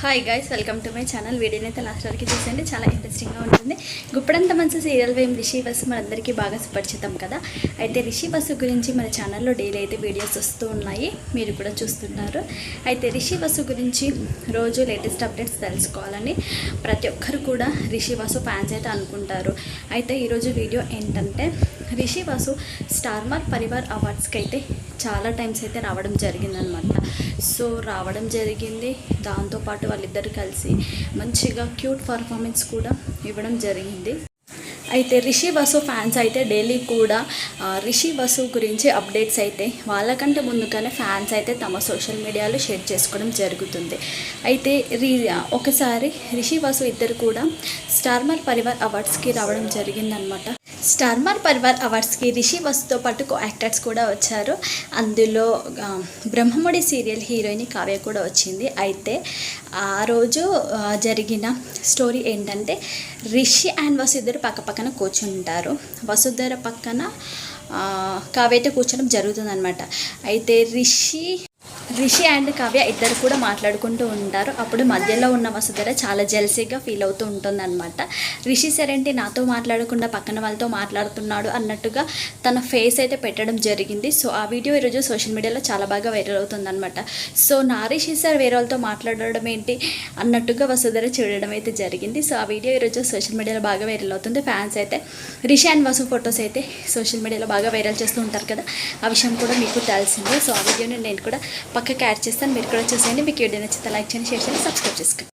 Hi guys welcome to my channel వీడియోని అయితే last వరకు చూసండి చాలా ఇంట్రెస్టింగ్గా ఉంటుంది. గుప్పడంత మంచి సీరియల్ వేమ్ రిషి బస్సు మనందరికీ బాగా సుపరిచితం కదా? అయితే రిషి బస్సు గురించి మన ఛానల్లో డైలీ అయితే వీడియోస్ వస్తూ ఉన్నాయి. మీరు కూడా చూస్తున్నారు. అయితే రిషి బస్సు గురించి రోజు లేటెస్ట్ అప్డేట్స్ తెలుసుకోవాలని ప్రతి ఒక్కరు కూడా రిషి బస్సు ఫ్యాన్స్ అయితే అనుకుంటారు. అయితే ఈరోజు వీడియో ఏంటంటే రిషి స్టార్మార్ స్టార్ మార్క్ పరివార్ అవార్డ్స్కి అయితే చాలా టైమ్స్ అయితే రావడం జరిగిందనమాట సో రావడం జరిగింది. దాంతోపాటు వాళ్ళిద్దరు కలిసి మంచిగా క్యూట్ పర్ఫార్మెన్స్ కూడా ఇవ్వడం జరిగింది. అయితే రిషి బసు ఫ్యాన్స్ అయితే డైలీ కూడా రిషి బసు గురించి అప్డేట్స్ అయితే వాళ్ళకంటే ముందుగానే ఫ్యాన్స్ అయితే తమ సోషల్ మీడియాలో షేర్ చేసుకోవడం జరుగుతుంది. అయితే రీ ఒకసారి రిషి బసు ఇద్దరు కూడా స్టార్మర్ పరివార్ అవార్డ్స్కి రావడం జరిగిందనమాట స్టార్మర్ పర్వర్ అవార్డ్స్కి రిషి బస్తో పాటు కో యాక్టర్స్ కూడా వచ్చారు. అందులో బ్రహ్మముడి సీరియల్ హీరోయిన్ కావ్య కూడా వచ్చింది. అయితే ఆ రోజు జరిగిన స్టోరీ ఏంటంటే రిషి అండ్ వసుధర పక్క పక్కన కూర్చుంటారు వసుధర పక్కన ఆ, కావ్య అయితే కూర్చోడం అయితే రిషి రిషి అండ్ కావ్య ఇద్దరు కూడా మాట్లాడుకుంటూ ఉంటారు. అప్పుడు మధ్యలో ఉన్న వసుధర చాలా జెల్సీగా ఫీల్ అవుతూ ఉంటుందన్నమాట. రిషి సరేంటి నాతో మాట్లాడకుండా పక్కన వాళ్ళతో మాట్లాడుతున్నాడు అన్నట్టుగా తన ఫేస్ అయితే పెట్టడం జరిగింది. సో ఆ వీడియో ఈరోజు సోషల్ మీడియాలో చాలా బాగా వైరల్ అవుతుందన్నమాట. సో నా రిషి సార్ వేరే వాళ్ళతో మాట్లాడడం ఏంటి? అన్నట్టుగా వసుధర చూడడం అయితే జరిగింది. సో ఆ వీడియో ఈరోజు సోషల్ మీడియాలో బాగా వైరల్ అవుతుంది. ఫ్యాన్స్ అయితే రిషి అండ్ వసు ఫొటోస్ అయితే సోషల్ మీడియాలో బాగా వైరల్ చేస్తూ ఉంటారు కదా? ఆ విషయం కూడా మీకు తెలిసిందే. సో ఆ వీడియోని నేను కూడా పక్క యాడ్ చేస్తాను. మీరు కూడా చూసేయండి. మీకు వీడియో నచ్చితే లైక్ చేయండి షేర్ చేయండి సబ్స్క్రైబ్ చేసుకోండి.